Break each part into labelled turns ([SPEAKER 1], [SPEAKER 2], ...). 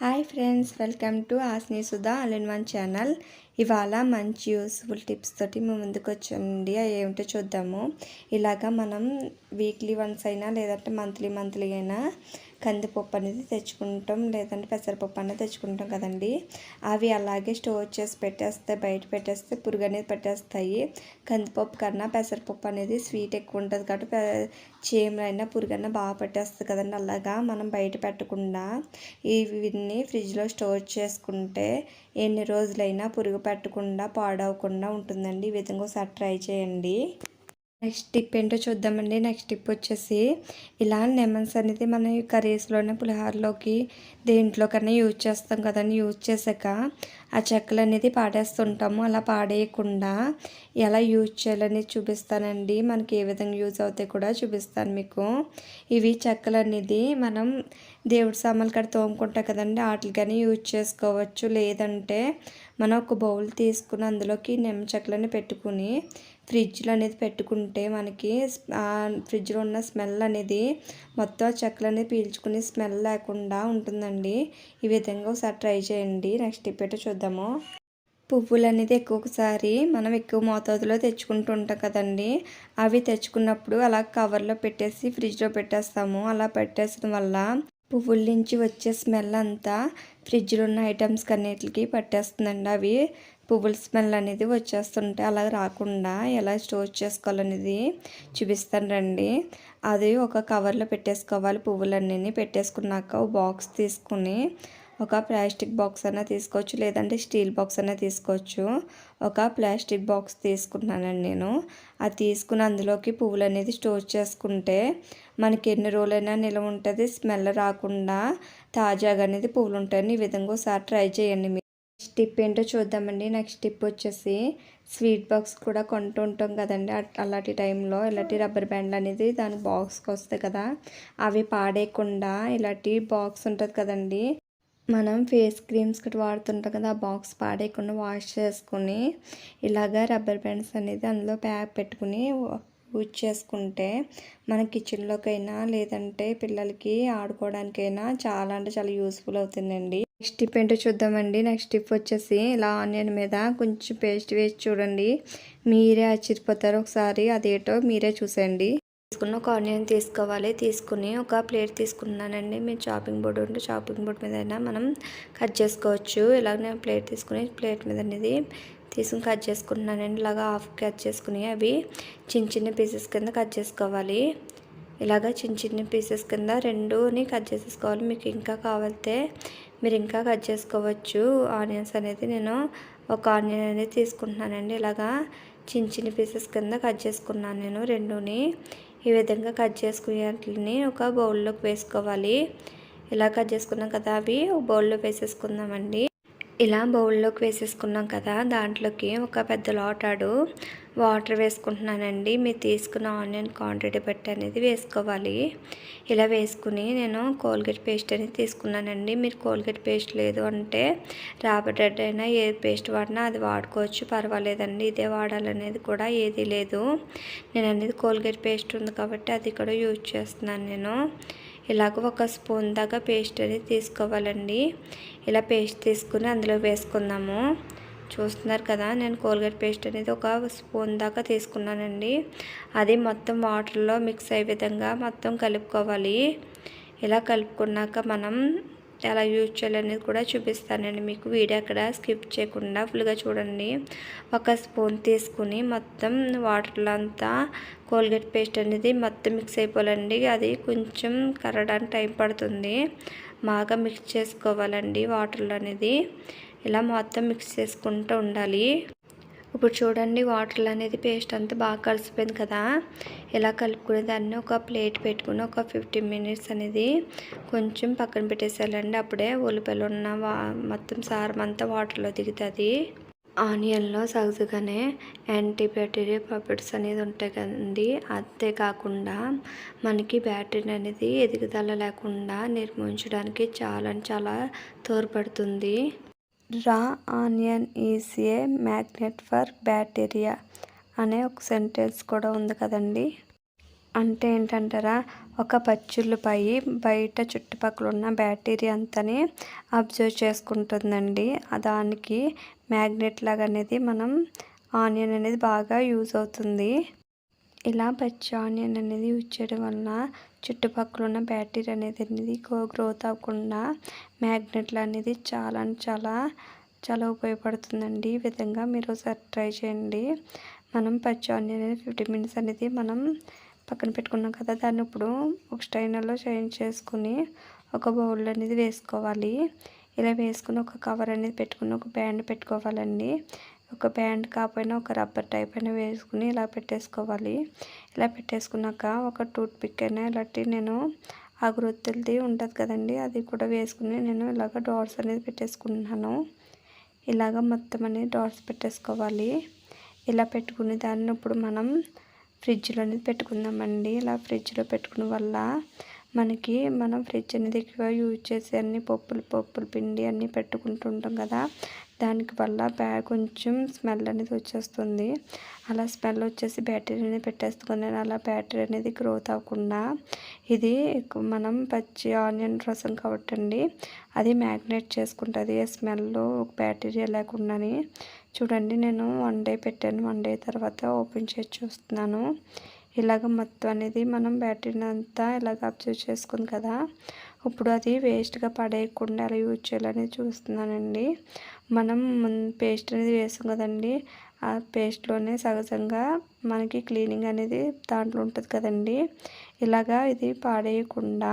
[SPEAKER 1] Hi friends welcome to ఆస్ని Sudha all in one channel. ఇవాళ మంచి useful tips తోటి మేము ముందుకు వచ్చండి అవి ఏమిటో చూద్దాము. ఇలాగా మనం వీక్లీ వన్స్ అయినా లేదంటే మంత్లీ మంత్లీ అయినా కందిపప్పు అనేది తెచ్చుకుంటాం లేదంటే పెసరపప్పు అనేది తెచ్చుకుంటాం కదండి. అవి అలాగే స్టోర్ చేసి పెట్టేస్తే బయట పెట్టేస్తే పురుగు అనేది పెట్టేస్తాయి. కందిపప్పు కన్నా పెసరపప్పు అనేది స్వీట్ ఎక్కువ ఉంటుంది కాబట్టి చీమలైనా పురుగైనా బాగా పెట్టేస్తుంది కదండి అలాగా. మనం బయట పెట్టకుండా ఇవన్నీ ఫ్రిడ్జ్లో స్టోర్ చేసుకుంటే ఎన్ని రోజులైనా పురుగు పెట్టకుండా పాడవకుండా ఉంటుందండి. ఈ విధంగా ఒకసారి ట్రై చేయండి. నెక్స్ట్ టిప్ ఏంటో చూద్దామండి. నెక్స్ట్ టిప్ వచ్చేసి ఇలా లెమన్స్ అనేది మనం కర్రీస్లోనే పులిహారలోకి దేంట్లోకన్నా యూజ్ చేస్తాం కదండి. యూజ్ చేశాక ఆ చెక్కలు అనేది పాడేస్తుంటాము. అలా పాడేయకుండా ఎలా యూజ్ చేయాలని చూపిస్తానండి. మనకి ఏ విధంగా యూజ్ అవుతాయి కూడా చూపిస్తాను మీకు. ఇవి చెక్కలు అనేది మనం దేవుడి సామాన్లు కడ తోముకుంటాం కదండి. వాటికని యూజ్ చేసుకోవచ్చు. లేదంటే మనం ఒక బౌల్ తీసుకుని అందులోకి నిమ్మ చెక్కలని పెట్టుకుని ఫ్రిడ్జ్లో అనేది పెట్టుకుంటే మనకి ఫ్రిడ్జ్లో ఉన్న స్మెల్ అనేది మొత్తం చెక్కలు అనేది పీల్చుకుని స్మెల్ లేకుండా ఉంటుందండి. ఈ విధంగా ఒకసారి ట్రై చేయండి. నెక్స్ట్ టిప్ ఏంటో చూద్దాము. పువ్వులు అనేది ఎక్కువసారి మనం ఎక్కువ మోతాదులో తెచ్చుకుంటూ ఉంటాం కదండి. అవి తెచ్చుకున్నప్పుడు అలా కవర్లో పెట్టేసి ఫ్రిడ్జ్లో పెట్టేస్తాము. అలా పెట్టేసడం వల్ల పువ్వుల నుంచి వచ్చే స్మెల్ అంతా ఫ్రిడ్జ్లో ఉన్న ఐటమ్స్కి అన్నిటికి పట్టేస్తుందండి అవి. పువ్వుల స్మెల్ అనేది వచ్చేస్తుంటే అలా రాకుండా ఎలా స్టోర్ చేసుకోవాలనేది చూపిస్తాను రండి. అది ఒక కవర్లో పెట్టేసుకోవాలి. పువ్వులన్నీ పెట్టేసుకున్నాక ఒక బాక్స్ తీసుకుని ఒక ప్లాస్టిక్ బాక్స్ అయినా తీసుకోవచ్చు లేదంటే స్టీల్ బాక్స్ అయినా తీసుకోవచ్చు. ఒక ప్లాస్టిక్ బాక్స్ తీసుకున్నానండి నేను. అది తీసుకుని అందులోకి పువ్వులు అనేది స్టోర్ చేసుకుంటే మనకి ఎన్ని రోజులైనా నిల్వ ఉంటుంది స్మెల్ రాకుండా తాజాగా అనేది పువ్వులు ఉంటాయని ఈ విధంగా ఒకసారి ట్రై చేయండి టిప్ ఏంటో చూద్దామండి. నెక్స్ట్ టిప్ వచ్చేసి స్వీట్ బాక్స్ కూడా కొంటూ ఉంటాం కదండి. అలాంటి టైంలో ఇలాంటి రబ్బర్ బ్యాండ్ అనేది దాని బాక్స్కి వస్తాయి కదా. అవి పాడేయకుండా ఇలాంటి బాక్స్ ఉంటుంది కదండి. మనం ఫేస్ క్రీమ్స్ కూడా వాడుతుంటాం కదా ఆ బాక్స్ పాడేయకుండా వాష్ చేసుకుని ఇలాగ రబ్బర్ బ్యాండ్స్ అనేది అందులో ప్యాక్ పెట్టుకుని యూజ్ చేసుకుంటే మన కిచెన్లోకైనా లేదంటే పిల్లలకి ఆడుకోవడానికైనా చాలా అంటే చాలా యూస్ఫుల్ అవుతుందండి. నెక్స్ట్ టిప్ ఏంటో చూద్దామండి. నెక్స్ట్ టిప్ వచ్చేసి ఇలా ఆనియన్ మీద కొంచెం పేస్ట్ వేసి చూడండి. మీరే ఆశ్చర్యపోతారు. ఒకసారి అదేటో మీరే చూసేయండి. తీసుకున్న ఒక ఆనియన్ తీసుకోవాలి. తీసుకుని ఒక ప్లేట్ తీసుకున్నానండి. మీరు చాపింగ్ బోర్డు ఉంటే చాపింగ్ బోర్డు మీద అయినా మనం కట్ చేసుకోవచ్చు. ఇలాగ నేను ప్లేట్ తీసుకుని ప్లేట్ మీద అనేది తీసుకుని కట్ చేసుకుంటున్నానండి. ఇలాగా హాఫ్ కట్ చేసుకుని అవి చిన్న చిన్న పీసెస్ కింద కట్ చేసుకోవాలి. ఇలాగ చిన్న చిన్న పీసెస్ కింద రెండుని కట్ చేసేసుకోవాలి. మీకు ఇంకా కావాలితే మీరు ఇంకా కట్ చేసుకోవచ్చు. ఆనియన్స్ అనేది నేను ఒక ఆనియన్ అనేది తీసుకుంటున్నానండి. ఇలాగా చిన్న చిన్న పీసెస్ కింద కట్ చేసుకున్నాను నేను రెండుని. ఈ విధంగా కట్ చేసుకునే ఒక బౌల్లోకి వేసుకోవాలి. ఇలా కట్ చేసుకున్నాం కదా అవి ఒక బౌల్లో వేసేసుకుందామండి. ఇలా బౌల్లోకి వేసేసుకున్నాం కదా దాంట్లోకి ఒక పెద్ద లోటాడు వాటర్ వేసుకుంటున్నానండి. మీరు తీసుకున్న ఆనియన్ క్వాంటిటీ బట్టి అనేది వేసుకోవాలి. ఇలా వేసుకుని నేను కోల్గేట్ పేస్ట్ అనేది తీసుకున్నానండి. మీరు కోల్గేట్ పేస్ట్ లేదు అంటే రాబర్ అయినా ఏ పేస్ట్ వాడినా అది వాడుకోవచ్చు పర్వాలేదండి. ఇదే వాడాలనేది కూడా ఏది లేదు. నేను అనేది కోల్గేట్ పేస్ట్ ఉంది కాబట్టి అది కూడా యూజ్ చేస్తున్నాను నేను. ఇలాగ ఒక స్పూన్ దాకా పేస్ట్ అనేది తీసుకోవాలండి. ఇలా పేస్ట్ తీసుకుని అందులో వేసుకుందాము. చూస్తున్నారు కదా నేను కోల్గేట్ పేస్ట్ అనేది ఒక స్పూన్ దాకా తీసుకున్నానండి. అది మొత్తం వాటర్లో మిక్స్ అయ్యే విధంగా మొత్తం కలుపుకోవాలి. ఇలా కలుపుకున్నాక మనం ఎలా యూజ్ చేయాలనేది కూడా చూపిస్తానండి మీకు. వీడియో అక్కడ స్కిప్ చేయకుండా ఫుల్గా చూడండి. ఒక స్పూన్ తీసుకుని మొత్తం వాటర్లో అంతా కోల్గేట్ పేస్ట్ అనేది మొత్తం మిక్స్ అయిపోవాలండి. అది కొంచెం కరడానికి టైం పడుతుంది. బాగా మిక్స్ చేసుకోవాలండి వాటర్లో అనేది. ఇలా మొత్తం మిక్స్ చేసుకుంటూ ఉండాలి. ఇప్పుడు చూడండి వాటర్లో అనేది పేస్ట్ అంతా బాగా కలిసిపోయింది కదా. ఇలా కలుపుకునే దాన్ని ఒక ప్లేట్ పెట్టుకుని ఒక ఫిఫ్టీన్ మినిట్స్ అనేది కొంచెం పక్కన పెట్టేసేయాలండి. అప్పుడే ఉల్లిపాయలు ఉన్న మొత్తం సారం అంతా వాటర్లో దిగుతుంది. ఆనియన్లో సహజగానే యాంటీబ్యాక్టీరియా ప్రాపర్టీస్ అనేది ఉంటాయి కదండి. అంతేకాకుండా మనకి బ్యాటరీ అనేది ఎదుగుదల లేకుండా నిర్మించడానికి చాలా చాలా తోడ్పడుతుంది. Raw onion is a magnet for bacteria అనే ఒక సెంటెన్స్ కూడా ఉంది కదండి. అంటే ఏంటంటారా? ఒక పచ్చుల్లిపాయి బయట చుట్టుపక్కల ఉన్న బ్యాక్టీరియా అంతని అబ్జర్వ్ చేసుకుంటుందండి. దానికి మ్యాగ్నెట్ లాగా అనేది మనం ఆనియన్ అనేది బాగా యూజ్ అవుతుంది. ఇలా పచ్చి ఆనియన్ అనేది యూజ్ చేయడం వలన చుట్టుపక్కల ఉన్న బ్యాక్టీరియా అనేది అనేది గ్రోత్ అవ్వకుండా మ్యాగ్నెట్లు అనేది చాలా చాలా చాలా ఉపయోగపడుతుందండి. ఈ విధంగా మీరు ఒకసారి ట్రై చేయండి. మనం పచ్చి ఆనియన్ అనేది ఫిఫ్టీ మినిట్స్ అనేది మనం పక్కన పెట్టుకున్నాం కదా దాన్ని ఇప్పుడు ఒక స్ట్రైనర్లో చేంజ్ చేసుకుని ఒక బౌల్ అనేది వేసుకోవాలి. ఇలా వేసుకుని ఒక కవర్ అనేది పెట్టుకుని ఒక బ్యాండ్ పెట్టుకోవాలండి. ఒక బ్యాండ్ కాకపోయినా ఒక రబ్బర్ టైప్ అయినా వేసుకుని ఇలా పెట్టేసుకోవాలి. ఇలా పెట్టేసుకున్నాక ఒక టూత్ పిక్ అయినా ఇలాంటి నేను అగరొత్తులది ఉంటుంది కదండి అది కూడా వేసుకుని నేను ఇలాగ డాట్స్ అనేది పెట్టేసుకున్నాను. ఇలాగ మొత్తం అనేది డాట్స్ పెట్టేసుకోవాలి. ఇలా పెట్టుకుని దాన్ని ఇప్పుడు మనం ఫ్రిడ్జ్లో అనేది పెట్టుకుందామండి. ఇలా ఫ్రిడ్జ్లో పెట్టుకోవడం వల్ల మనకి మనం ఫ్రిడ్జ్ అనేది ఎక్కువ యూజ్ చేసి అన్ని పప్పులు పప్పులు పిండి అన్నీ పెట్టుకుంటుంటాం కదా. దానికి వల్ల బ్యా కొంచెం స్మెల్ అనేది వచ్చేస్తుంది. అలా స్మెల్ వచ్చేసి బ్యాటరీ అనేది పెట్టేసుకుని అలా బ్యాటరీ అనేది గ్రోత్ అవ్వకుండా ఇది మనం పచ్చి ఆనియన్ రసం కాబట్టి అది మ్యాగ్నేట్ చేసుకుంటుంది. స్మెల్ బ్యాటరీ లేకుండాని. చూడండి నేను వన్ డే పెట్టాను. వన్ డే తర్వాత ఓపెన్ చేసి చూస్తున్నాను. ఇలాగ మొత్తం అనేది మనం బ్యాటరీని అంతా ఇలాగ అబ్జర్వ్ చేసుకుంది కదా. ఇప్పుడు అది వేస్ట్గా పడేయకుండా అలా యూజ్ చేయాలని చూస్తున్నానండి. మనం పేస్ట్ అనేది వేసాం కదండి. ఆ పేస్ట్లోనే సహజంగా మనకి క్లీనింగ్ అనేది దాంట్లో ఉంటుంది కదండి. ఇలాగా ఇది పాడేయకుండా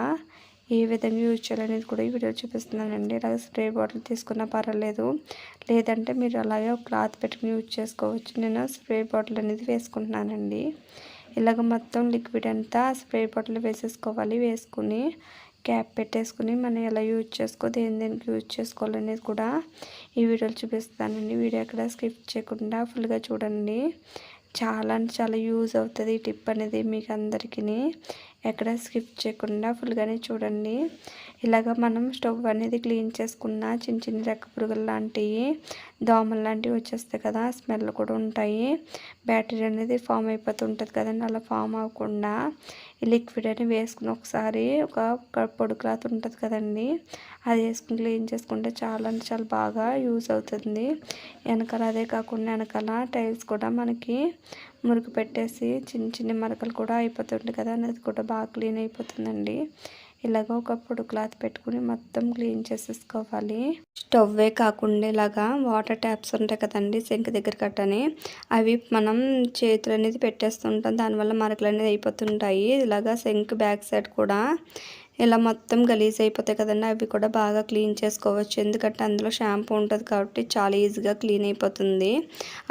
[SPEAKER 1] ఏ విధంగా యూజ్ చేయాలనేది కూడా ఈ వీడియో చూపిస్తున్నానండి. ఇలాగ స్ప్రే బాటిల్ తీసుకున్నా పర్వాలేదు. లేదంటే మీరు అలాగే ఒక క్లాత్ పెట్టుకుని యూజ్ చేసుకోవచ్చు. నేను స్ప్రే బాటిల్ అనేది వేసుకుంటున్నానండి. ఇలాగ మొత్తం లిక్విడ్ అంతా స్ప్రే బాటిల్ వేసేసుకోవాలి. వేసుకుని క్యాప్ పెట్టేసుకుని మనం ఎలా యూజ్ చేసుకో దేని దేనికి యూజ్ చేసుకోవాలనేది కూడా ఈ వీడియోలో చూపిస్తానండి. వీడియో ఎక్కడ స్కిప్ చేయకుండా ఫుల్గా చూడండి. చాలా అంటే చాలా యూజ్ అవుతుంది ఈ టిప్ అనేది మీకు అందరికీ ఎక్కడ స్కిప్ చేయకుండా ఫుల్గానే చూడండి. ఇలాగ మనం స్టవ్ అనేది క్లీన్ చేసుకున్న చిన్న చిన్న రెక్క పురుగులు లాంటివి దోమలు లాంటివి వచ్చేస్తాయి కదా స్మెల్ కూడా ఉంటాయి. బ్యాటరీ అనేది ఫామ్ అయిపోతుంటుంది కదండి అలా ఫామ్ అవ్వకుండా ఈ లిక్విడ్ అని వేసుకుని ఒకసారి ఒక పొడి క్లాత్ ఉంటుంది కదండి అది వేసుకుని క్లీన్ చేసుకుంటే చాలా అంటే చాలా బాగా యూస్ అవుతుంది. వెనకాల అదే కాకుండా వెనకాల టైల్స్ కూడా మనకి మురుకు పెట్టేసి చిన్న చిన్న మరకలు కూడా అయిపోతుంటాయి కదా అది కూడా బాగా క్లీన్ అయిపోతుందండి. ఇలాగ ఒక క్లాత్ పెట్టుకుని మొత్తం క్లీన్ చేసేసుకోవాలి. స్టవ్వే కాకుండా ఇలాగా వాటర్ ట్యాప్స్ ఉంటాయి కదండి సింక్ దగ్గర కట్టని అవి మనం చేతులు అనేది పెట్టేస్తుంటాం. దానివల్ల మరకలు అనేది అయిపోతుంటాయి. ఇలాగా సింక్ బ్యాక్ సైడ్ కూడా ఇలా మొత్తం గలీజ్ అయిపోతాయి కదండి అవి కూడా బాగా క్లీన్ చేసుకోవచ్చు. ఎందుకంటే అందులో షాంపూ ఉంటుంది కాబట్టి చాలా ఈజీగా క్లీన్ అయిపోతుంది.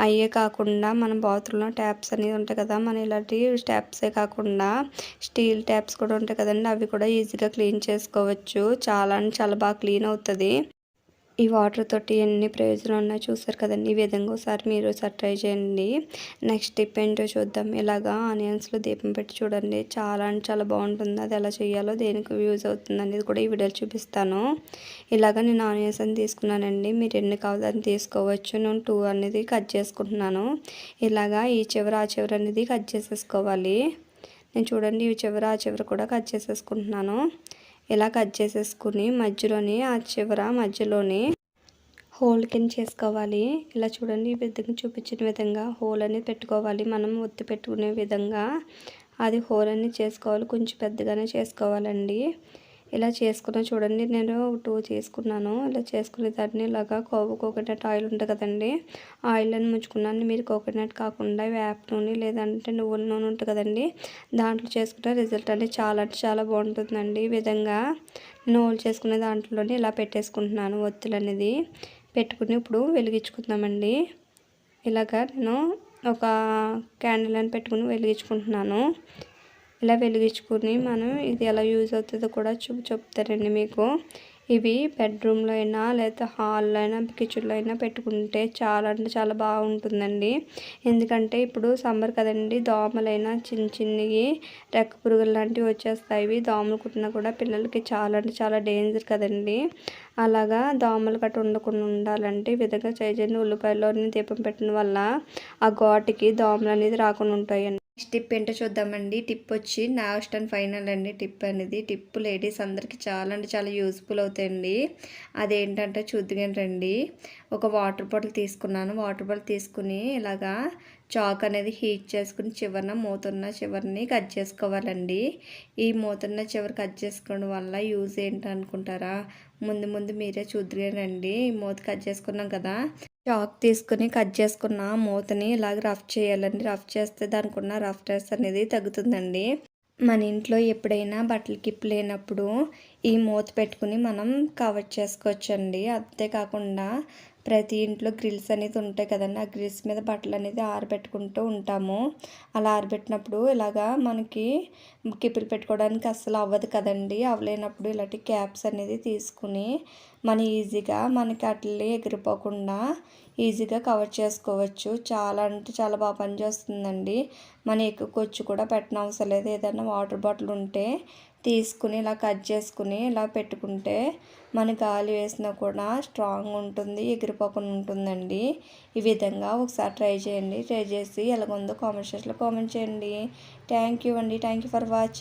[SPEAKER 1] అయ్యే కాకుండా మన బాత్రూంలో ట్యాప్స్ అనేది ఉంటాయి కదా మన ఇలాంటి ట్యాప్సే కాకుండా స్టీల్ ట్యాప్స్ కూడా ఉంటాయి కదండి అవి కూడా ఈజీగా క్లీన్ చేసుకోవచ్చు. చాలా అంటే చాలా బాగా క్లీన్ అవుతుంది. ఈ వాటర్ తోటి ఎన్ని ప్రయోజనాలు ఉన్నాయో చూసారు కదండి. ఈ విధంగా ఒకసారి మీరు ఒకసారి ట్రై చేయండి. నెక్స్ట్ టిప్ ఏంటో చూద్దాం. ఇలాగా ఆనియన్స్లో దీపం పెట్టి చూడండి. చాలా అంటే చాలా బాగుంటుంది. అది ఎలా చేయాలో దేనికి యూజ్ అవుతుంది అనేది కూడా ఈ వీడియోలో చూపిస్తాను. ఇలాగ నేను ఆనియన్స్ అని తీసుకున్నానండి. మీరు ఎన్ని కావాలని తీసుకోవచ్చు. నేను టూ అనేది కట్ చేసుకుంటున్నాను. ఇలాగా ఈ చివర ఆ చివర అనేది కట్ చేసేసుకోవాలి. నేను చూడండి ఈ చివర ఆ చివర కూడా కట్ చేసేసుకుంటున్నాను. ఇలా కట్ చేసేసుకుని మధ్యలోని ఆ చివర మధ్యలోని హోల్ కింద చేసుకోవాలి. ఇలా చూడండి ఈ విధంగా చూపించిన విధంగా హోల్ అనేది పెట్టుకోవాలి. మనం ఒత్తి పెట్టుకునే విధంగా అది హోల్ అనేది చేసుకోవాలి. కొంచెం పెద్దగానే చేసుకోవాలండి. ఇలా చేసుకున్న చూడండి నేను టూ చేసుకున్నాను. ఇలా చేసుకునే దాన్ని ఇలాగా కోకోనట్ ఆయిల్ ఉంటుంది కదండి ఆయిల్ అని ముంచుకున్నాను. మీరు కోకోనట్ కాకుండా వేప నూనె లేదంటే నువ్వుల నూనె ఉంటుంది కదండి దాంట్లో చేసుకుంటే రిజల్ట్ అనేది చాలా అంటే చాలా బాగుంటుందండి. ఈ విధంగా నూనె చేసుకునే దాంట్లోనే ఇలా పెట్టేసుకుంటున్నాను ఒత్తులు అనేది. పెట్టుకుని ఇప్పుడు వెలిగించుకుందామండి. ఇలాగా నేను ఒక క్యాండిల్ అని పెట్టుకుని వెలిగించుకుంటున్నాను. ఇలా వెలిగించుకుని మనం ఇది ఎలా యూజ్ అవుతుందో కూడా చూపు చెప్తారండి మీకు. ఇవి బెడ్రూమ్లో అయినా లేదా హాల్లో అయినా కిచెన్లో అయినా పెట్టుకుంటే చాలా అంటే చాలా బాగుంటుందండి. ఎందుకంటే ఇప్పుడు సమ్మర్ కదండి దోమలైనా చిన్న చిన్నవి రెక్క పురుగులు లాంటివి వచ్చేస్తాయి. దోమలు కుట్టినా కూడా పిల్లలకి చాలా అంటే చాలా డేంజర్ కదండి. అలాగా దోమలు కట్ట ఉండకుండా ఉండాలంటే ఈ విధంగా చేయండి ఉల్లిపాయలోని దీపం పెట్టడం వల్ల ఆ ఘాటుకి దోమలు అనేది రాకుండా ఉంటాయండి. టిప్ ఏంటో చూద్దామండి. టిప్ వచ్చి లాస్ట్ అండ్ ఫైనల్ అండి. టిప్ అనేది టిప్ లేడీస్ అందరికీ చాలా అంటే చాలా యూస్ఫుల్ అవుతాయండి. అదేంటంటే చూద్దాం రండి. ఒక వాటర్ బాటిల్ తీసుకున్నాను. వాటర్ బాటిల్ తీసుకుని ఇలాగా చాక్ అనేది హీట్ చేసుకుని చివరన మూతున్న చివరిని కట్ చేసుకోవాలండి. ఈ మూతున్న చివరి కట్ చేసుకోవడం వల్ల యూజ్ ఏంటి అనుకుంటారా ముందు ముందు మీరే చూద్దరేనండి ఈ మూత కట్ చేసుకున్నాం కదా. చాక్ తీసుకుని కట్ చేసుకున్న మూతని ఇలాగ రఫ్ చేయాలండి. రఫ్ చేస్తే దానికి ఉన్న రఫ్నెస్ అనేది తగ్గుతుందండి. మన ఇంట్లో ఎప్పుడైనా బట్టలు కిప్ లేనప్పుడు ఈ మూత పెట్టుకుని మనం కవర్ చేసుకోవచ్చండి. అంతేకాకుండా ప్రతి ఇంట్లో గ్రిల్స్ అనేది ఉంటాయి కదండి. ఆ గ్రిల్స్ మీద బట్టలు అనేది ఆరబెట్టుకుంటూ ఉంటాము. అలా ఆరబెట్టినప్పుడు ఇలాగా మనకి కిపిలు పెట్టుకోవడానికి అస్సలు అవ్వదు కదండి. అవ్వలేనప్పుడు ఇలాంటి క్యాప్స్ అనేది తీసుకుని మన ఈజీగా మనకి అట్లే ఎగిరిపోకుండా ఈజీగా కవర్ చేసుకోవచ్చు. చాలా అంటే చాలా బాగా పనిచేస్తుందండి. మన ఎక్కువ కొచ్చు కూడా పెట్టిన అవసరం లేదు. ఏదైనా వాటర్ బాటిల్ ఉంటే తీసుకుని ఇలా కట్ చేసుకుని ఇలా పెట్టుకుంటే మన గాలి వేసినా కూడా స్ట్రాంగ్ ఉంటుంది ఎగిరిపోకుండా ఉంటుందండి. ఈ విధంగా ఒకసారి ట్రై చేయండి. ట్రై చేసి ఎలాగుందో కామెంట్ సెక్షన్లో కామెంట్ చేయండి. థ్యాంక్ యూ అండి. Thank you for watching